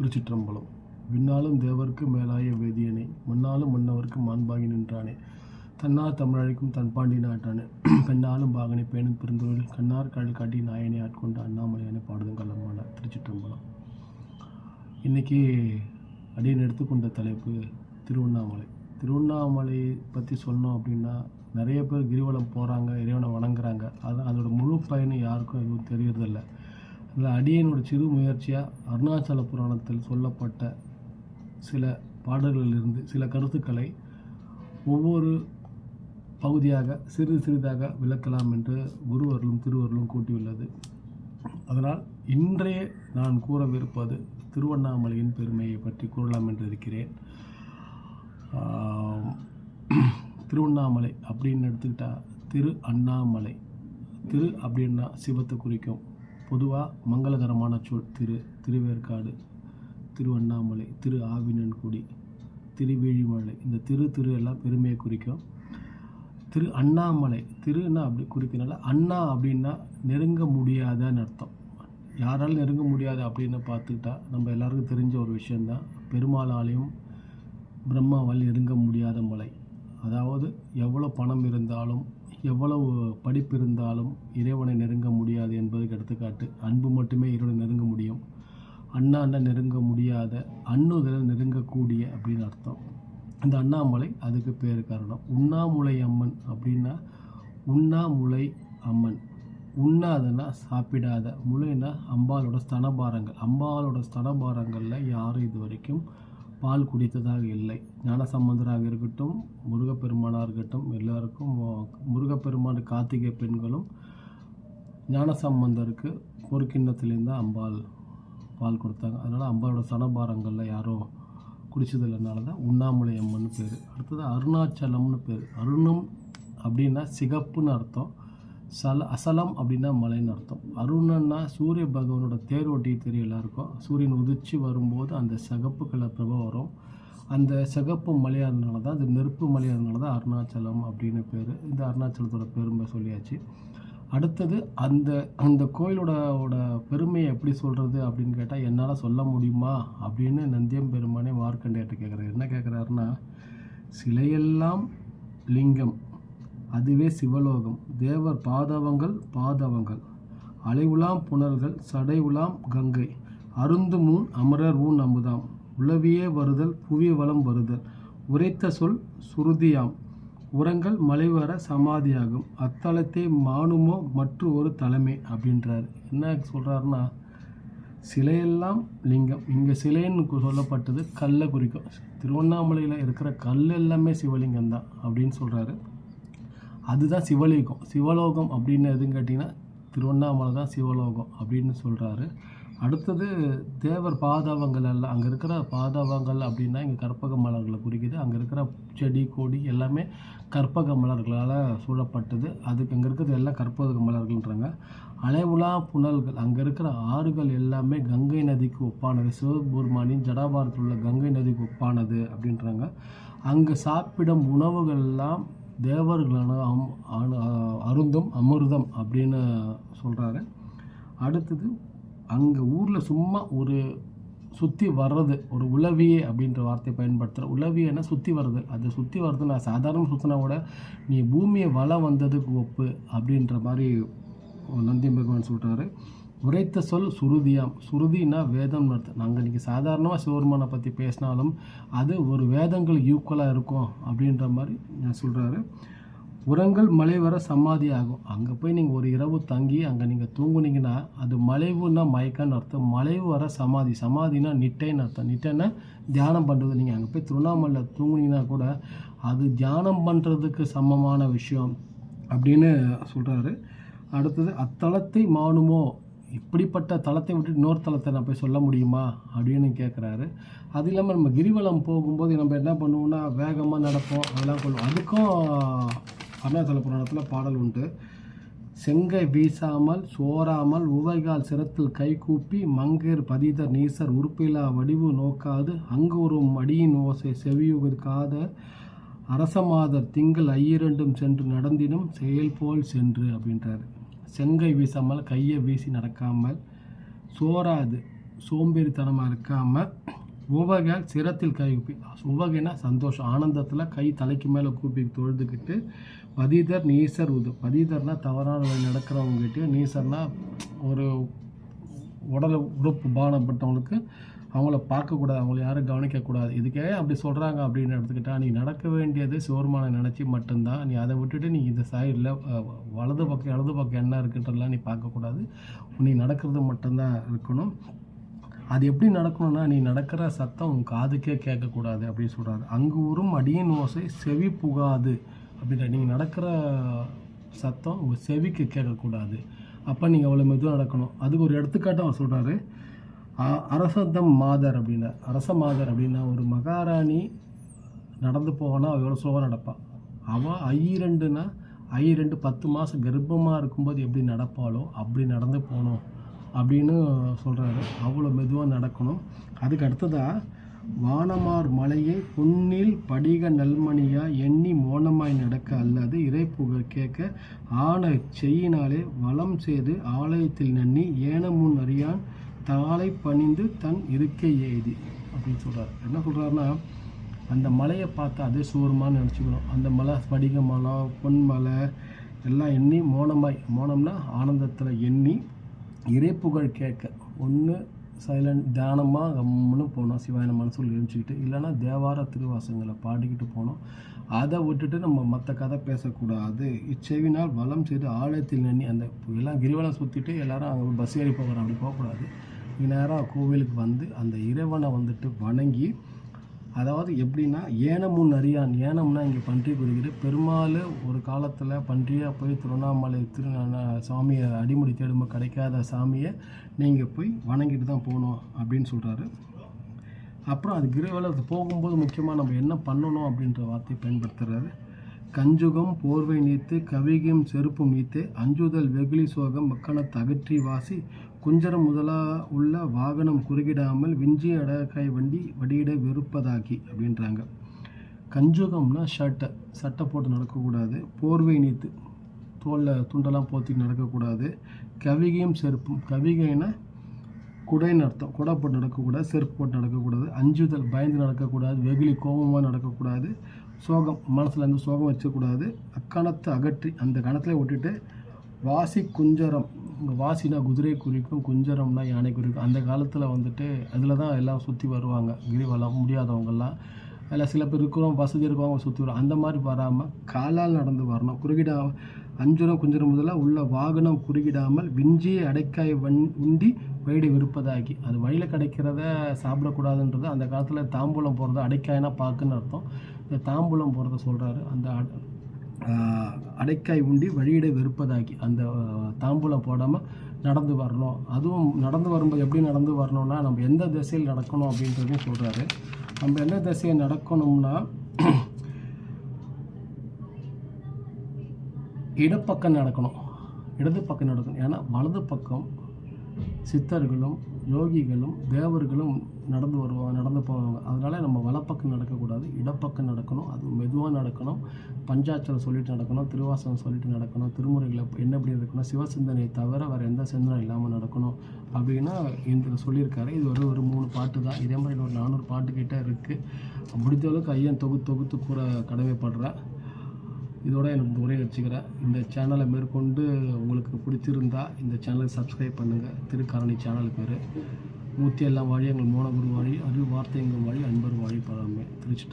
திருச்சிற்றம்பலம். விண்ணாலும் தேவர்க்கு மேலாய வேதியனை மண்ணாலும் மன்னவர்க்கு மாண்பாகி நின்றானே. தன்னார் தமிழழைக்கும் தன் பாண்டி நாட்டானே. பெண்ணாலும் பாகனை பேணும் பெருந்தொழில் கண்ணார் கடல் காட்டி நாயனை ஆட்கொண்ட அண்ணாமலையான பாடுதும் கலமான திருச்சிற்றம்பலம். இன்றைக்கி அடியன் எடுத்துக்கொண்ட தலைப்பு திருவண்ணாமலை. திருவண்ணாமலை பற்றி சொன்னோம் அப்படின்னா நிறைய பேர் கிரிவலம் போகிறாங்க இறைவனை வணங்குறாங்க. அது அதோட முழு பயணம் யாருக்கும் எதுவும் தெரியறதில்லை. அதில் அடியனோட சிறு முயற்சியாக அருணாச்சல புராணத்தில் சொல்லப்பட்ட சில பாடல்களிலிருந்து சில கருத்துக்களை ஒவ்வொரு பகுதியாக சிறிது சிறிதாக விளக்கலாம் என்று குருவர்களும் திருவர்களும் கூட்டியுள்ளது. அதனால் இன்றைய நான் கூறவிருப்பது திருவண்ணாமலையின் பெருமையை பற்றி கூறலாம் என்று இருக்கிறேன். திருவண்ணாமலை அப்படின்னு எடுத்துக்கிட்டால் திரு அண்ணாமலை. திரு அப்படின்னா சிவத்தை குறிக்கும். பொதுவாக மங்களகரமான சொல் திரு திருவேற்காடு திருவண்ணாமலை திரு ஆவினன்குடி திருவேழிமலை இந்த திரு திரு எல்லாம் பெருமையை குறிக்கும். திரு அண்ணாமலை திருன்னா அப்படி குறிக்கிறனால அண்ணா அப்படின்னா நெருங்க முடியாதன்னு அர்த்தம். யாராலும் நெருங்க முடியாது அப்படின்னு பார்த்துக்கிட்டா நம்ம எல்லாருக்கும் தெரிஞ்ச ஒரு விஷயந்தான் பெருமாளாலையும் பிரம்மாவால் நெருங்க முடியாத மலை. அதாவது எவ்வளோ பணம் இருந்தாலும் எவ்வளவு படிப்பு இருந்தாலும் இறைவனை நெருங்க முடியாது என்பதுக்கு எடுத்துக்காட்டு. அன்பு மட்டுமே இறைவனை நெருங்க முடியும். அண்ணாண்ட நெருங்க முடியாத அண்ணுதல் நெருங்கக்கூடிய அப்படின்னு அர்த்தம். இந்த அண்ணாமலை அதுக்கு பேர் காரணம். உண்ணாமுலை அம்மன் அப்படின்னா உண்ணாமுலை அம்மன். உண்ணாதனா சாப்பிடாத. முளைனா அம்பாலோட ஸ்தனபாரங்கள். அம்பாலோட ஸ்தனபாரங்களில் யாரும் இது வரைக்கும் பால் குடித்ததாக இல்லை. ஞானசம்பந்தராக இருக்கட்டும் முருகப்பெருமானாக இருக்கட்டும் எல்லாருக்கும் முருகப்பெருமான் கார்த்திகை பெண்களும் ஞானசம்பந்தருக்கு ஒரு கிண்ணத்துலேருந்து தான் அம்பாள் பால் கொடுத்தாங்க. அதனால் அம்பாளோட சனபாரங்களில் யாரும் குடிச்சதில்லைனால தான் உண்ணாமலை அம்மன் பேர். அடுத்தது அருணாச்சலம்னு பேர். அருணம் அப்படின்னா சிகப்புன்னு அர்த்தம். சல அசலம் அப்படின்னா மலைன்னு அர்த்தம். அருணன்னா சூரிய பகவானோட தேரோட்டி தெரியலாம் இருக்கும் சூரியன் உதிச்சு வரும்போது அந்த சிகப்பு கலர் பிரபம் வரும். அந்த சிகப்பு மலையாதனால தான் அது நெருப்பு மலையாதனால தான் அருணாச்சலம் அப்படின்னு பேர். இந்த அருணாச்சலத்தோட பெருமை சொல்லியாச்சு. அடுத்தது அந்த அந்த கோயிலோட பெருமையை எப்படி சொல்கிறது அப்படின்னு கேட்டால் என்னால் சொல்ல முடியுமா அப்படின்னு நந்தியம் பெருமானே மார்க்கண்டேட்ட கேட்குறாரு என்ன கேட்குறாருன்னா சிலையெல்லாம் லிங்கம் அதுவே சிவலோகம். தேவர் பாதவங்கள் பாதவங்கள். அலைவுலாம் புனல்கள் சடை உலாம் கங்கை. அருந்து மூன் அமரர் ஊன் அமுதாம். உளவியே வருதல் புவி வளம் வருதல். உரைத்த சொல் சுருதியாம். உரங்கள் மலைவர சமாதியாகும். அத்தலத்தை மானுமோ மற்ற ஒரு தலைமை அப்படின்றார். என்ன சொல்கிறாருன்னா சிலையெல்லாம் லிங்கம். இங்கே சிலைன்னு சொல்லப்பட்டது கல்லை குறிக்கும் திருவண்ணாமலையில் இருக்கிற கல் எல்லாமே சிவலிங்கம் தான் அப்படின்னு சொல்கிறாரு அதுதான் சிவலோகம். சிவலோகம் அப்படின்னு எதுன்னு கேட்டிங்கன்னா திருவண்ணாமலை தான் சிவலோகம் அப்படின்னு சொல்கிறாரு அடுத்தது தேவர் பாதவங்கள் எல்லாம் அங்கே இருக்கிற பாதவங்கள் அப்படின்னா இங்கே கற்பக மலர்களை குறிக்குது. அங்கே இருக்கிற செடி கொடி எல்லாமே கற்பக மலர்களால் சூழப்பட்டது. அதுக்கு அங்கே இருக்கிறது எல்லாம் கற்பக மலர்கள்ன்றாங்க. அலைவுலா புனல்கள் அங்கே இருக்கிற ஆறுகள் எல்லாமே கங்கை நதிக்கு ஒப்பானது. சிவபெருமானின் ஜடாபாரத்தில் உள்ள கங்கை நதிக்கு ஒப்பானது அப்படின்றாங்க. அங்கே சாப்பிடும் உணவுகள் எல்லாம் தேவர்களான அம் அணு- அருந்தும் அமிர்தம் அப்படின்னு சொல்கிறாரு அடுத்தது அங்கே ஊரில் சும்மா ஒரு சுற்றி வர்றது ஒரு உளவியே அப்படின்ற வார்த்தையை பயன்படுத்துகிற உளவியன்னா சுற்றி வர்றது. அது சுற்றி வர்றது நான் சாதாரண சுற்றினா கூட நீ பூமியை வளம் வந்ததுக்கு ஒப்பு அப்படின்ற மாதிரி நந்தி பகவான் சொல்கிறாரு உரைத்த சொல் சுருதியாம் சுருதினா வேதம் அர்த்தம். நாங்கள் இன்றைக்கி சாதாரணமாக சிவருமானை பற்றி பேசினாலும் அது ஒரு வேதங்கள் ஈக்குவலாக இருக்கும் அப்படின்ற மாதிரி நான் சொல்கிறாரு உரங்கள் மலை வர சமாதி ஆகும். அங்கே போய் நீங்கள் ஒரு இரவு தங்கி அங்கே நீங்கள் தூங்குனீங்கன்னா அது மலைவுன்னா மயக்கன்னு அர்த்தம். மலைவு வர சமாதி சமாதினா நிட்டைன்னு அர்த்தம். நிட்டைன்னா தியானம் பண்ணுறது நீங்கள் அங்கே போய் திருவண்ணாமலையில் தூங்குனீங்கன்னா கூட அது தியானம் பண்ணுறதுக்கு சமமான விஷயம் அப்படின்னு சொல்கிறாரு அடுத்தது அத்தலத்தை மானுமோ இப்படிப்பட்ட தளத்தை விட்டு இன்னொரு தளத்தை நான் போய் சொல்ல முடியுமா அப்படின்னு கேட்குறாரு அது இல்லாமல் நம்ம கிரிவலம் போகும்போது நம்ம என்ன பண்ணுவோம்னா வேகமாக நடப்போம் அதெல்லாம் கொள்வோம் அதுக்கும் அருணாச்சல புராணத்தில் பாடல் உண்டு. செங்கை வீசாமல் சோராமல் உவைகால் சிரத்தில் கைகூப்பி மங்கேர் பதிதர் நீசர் உறுப்பிலா வடிவு நோக்காது அங்கு ஒரு மடியின் ஓசை செவியுகாத அரசமாதர் திங்கள் ஐயிரண்டும் சென்று நடந்திடும் செயல் போல் சென்று அப்படின்றாரு. செங்கை வீசாமல் கையை வீசி நடக்காமல் சோறாது சோம்பேறித்தனமாக இருக்காமல் உவக சிரத்தில் கை கூப்பி. உவகைனா சந்தோஷம். ஆனந்தத்தில் கை தலைக்கு மேலே கூப்பி தொழுதுக்கிட்டு பதிதர் நீசர் உது. பதிதர்னால் தவறான வழி நடக்கிறவங்ககிட்டயும் நீசர்னால் ஒரு உடல் உறுப்பு பானப்பட்டவங்களுக்கு அவங்கள பார்க்கக்கூடாது அவங்கள யாரும் கவனிக்கக்கூடாது. இதுக்கே அப்படி சொல்கிறாங்க அப்படின்னு எடுத்துக்கிட்டால் நீ நடக்க வேண்டியது சிவருமான நினச்சி மட்டும்தான் நீ அதை விட்டுட்டு நீ இந்த சைடில் வலது பக்கம் இடது பக்கம் என்ன இருக்குன்றலாம் நீ பார்க்கக்கூடாது. நீ நடக்கிறது மட்டும்தான் இருக்கணும். அது எப்படி நடக்கணும்னா நீ நடக்கிற சத்தம் உன் காதுக்கே கேட்கக்கூடாது அப்படின்னு சொல்கிறாரு அங்கு உறும் அடியின் ஓசை செவி புகாது அப்படின்ற நீங்கள் நடக்கிற சத்தம் உங்கள் செவிக்கு கேட்கக்கூடாது. அப்போ நீங்கள் அவ்வளோ மெதுவாக நடக்கணும். அதுக்கு ஒரு எடுத்துக்காட்டு அவர் சொல்கிறாரு அரசதம் மாதர் அப்படின்னா. அரச மாதர் அப்படின்னா ஒரு மகாராணி நடந்து போவானா அவள் எவ்வளோ ஸ்லோவாக நடப்பாள் அவள் ஐரெண்டுனா ஐரெண்டு பத்து மாதம் கர்ப்பமாக இருக்கும்போது எப்படி நடப்பாளோ அப்படி நடந்து போகணும் அப்படின்னு சொல்கிறாரு அவ்வளோ மெதுவாக நடக்கணும். அதுக்கு அடுத்ததாக வானமார் மலையை புன்னில் படிக நல்மணியாக எண்ணி மோனமாய் நடக்க அல்லது இறைப்புகழ் கேட்க ஆன செய்யினாலே வளம் செய்து ஆலயத்தில் நன்னி ஏனமுன் அறியான் தாளை பணிந்து தன் இருக்கை ஏதி அப்படின்னு சொல்கிறார் என்ன சொல்கிறாருன்னா அந்த மலையை பார்த்து அதே சோறுமான்னு நினச்சிக்கணும். அந்த மலை ஸ்படிக மலை பொன்மலை எல்லாம் எண்ணி மோனமாய் மோனம்னா ஆனந்தத்தில் எண்ணி இறைப்புகழ் கேட்க. ஒன்று சைலண்ட் தியானமாக கம்முன்னு போனோம். சிவாயனமான்னு சொல்லி எழுச்சிக்கிட்டு இல்லைன்னா தேவார திருவாசங்களை பாடிக்கிட்டு போனோம். அதை விட்டுட்டு நம்ம மற்ற கதை பேசக்கூடாது. இச்செவினால் வளம் செய்து ஆலயத்தில் நன்னி அந்த எல்லாம் கிரிவலம் சுற்றிட்டு எல்லாரும் அங்கே பஸ் ஏறி போகிறோம் அப்படி போகக்கூடாது. நேராக கோவிலுக்கு வந்து அந்த இறைவனை வந்துட்டு வணங்கி அதாவது எப்படின்னா ஏனமும் நரியான் ஏனம்னா இங்கே பன்றி குறிக்கிற பெருமாள் ஒரு காலத்தில் பன்றியாக போய் திருவண்ணாமலை திரு சாமியை அடிமுடி தேடுமோ கிடைக்காத சாமியை நீங்கள் போய் வணங்கிட்டு தான் போகணும் அப்படின்னு சொல்கிறாரு அப்புறம் அது கிரிவலத்துக்கு போகும்போது முக்கியமாக நம்ம என்ன பண்ணணும் அப்படின்ற வார்த்தையை பயன்படுத்துகிறாரு கஞ்சுகம் போர்வை நீத்து கவிகம் செருப்பும் நீத்து அஞ்சுதல் வெகுளி சோகம் மக்களை அகற்றி வாசி குஞ்சரம் முதலா உள்ள வாகனம் குறுகிடாமல் விஞ்சி அடகாய் வண்டி வடியிட வெறுப்பதாக்கி அப்படின்றாங்க. கஞ்சுகம்னா ஷர்ட்டை. சட்டை போட்டு நடக்கக்கூடாது. போர்வை நீத்து. தோலில் துண்டெல்லாம் போத்தி நடக்கக்கூடாது. கவிகையும் செருப்பும். கவிகைனா குடைன்னு அர்த்தம் குடை போட்டு நடக்கக்கூடாது. செருப்பு போட்டு நடக்கக்கூடாது. அஞ்சுதல் பயந்து நடக்கக்கூடாது. வெகுளி கோபமாக நடக்கக்கூடாது. சோகம். மனசில் இருந்து சோகம் வச்சக்கூடாது அக்கணத்தை அகற்றி அந்த கணத்தில் விட்டுட்டு வாசி குஞ்சரம். வாசினா குதிரை குறிக்கும் குஞ்சரம்னா யானை குறிக்கும். அந்த காலத்தில் வந்துட்டு அதில் தான் எல்லாம் சுற்றி வருவாங்க. கிரிவலம் முடியாதவங்கெல்லாம். அதில் சில பேர் இருக்கிறோம் வசதி இருக்கவங்க சுற்றி வரும். அந்த மாதிரி வராமல் காலால் நடந்து வரணும். குறுகிடா அஞ்சுரம் குஞ்சரம் முதல்ல உள்ள வாகனம் குறுகிடாமல் விஞ்சி அடைக்காய் வண் உண்டி வயிடு விருப்பதாக்கி. அது வழியில் கிடைக்கிறத சாப்பிடக்கூடாதுன்றது அந்த காலத்தில் தாம்பூலம் போடுறது அடைக்காய்னா பாக்குன்னு அர்த்தம். இந்த தாம்பூலம் போடுறத சொல்கிறாரு அந்த அடைக்காய் உண்டி வழியிட வெறுப்பதாக்கி அந்த தாம்பூலம் போடாமல் நடந்து வரணும். அதுவும் நடந்து வரும்போது எப்படி நடந்து வரணும்னா நம்ம எந்த திசையில் நடக்கணும் அப்படின்றதையும் சொல்கிறாரு நம்ம எந்த திசையில் நடக்கணும்னா இடப்பக்கம் நடக்கணும். இடது பக்கம் நடக்கணும். ஏன்னா வலது பக்கம் சித்தர்களும் யோகிகளும் தேவர்களும் நடந்து வருவாங்க நடந்து போவாங்க. அதனால் நம்ம வலப்பக்கம் நடக்கக்கூடாது இடப்பக்கம் நடக்கணும் அது மெதுவாக நடக்கணும் பஞ்சாட்சரம் சொல்லிட்டு நடக்கணும் திருவாசகம் சொல்லிட்டு நடக்கணும் திருமுறைகளை என்ன எப்படி இருக்கணும் சிவசிந்தனையை தவிர வேறு எந்த சிந்தனை இல்லாமல் நடக்கணும் அப்படின்னா இதில் சொல்லியிருக்காரு. இது ஒரு ஒரு மூணு பாட்டு தான். இதே மாதிரி ஒரு நானூறு பாட்டுக்கிட்ட இருக்குது முடிஞ்சளவுக்கு ஐயன் தொகுத்து தொகுத்து கூற கடமைப்படுறேன் இதோட எனக்கு உரை வச்சுக்கிறேன் இந்த சேனலை மேற்கொண்டு உங்களுக்கு பிடிச்சிருந்தா இந்த சேனலை சப்ஸ்கிரைப் பண்ணுங்கள் திருக்காரணி சேனல் பேர். மூத்தி எல்லாம் வழி எங்கள் மோனகுரு வழி அறிவு வார்த்தை எங்கள் வழி அன்பர் வழி பழமை திருச்சிட்டு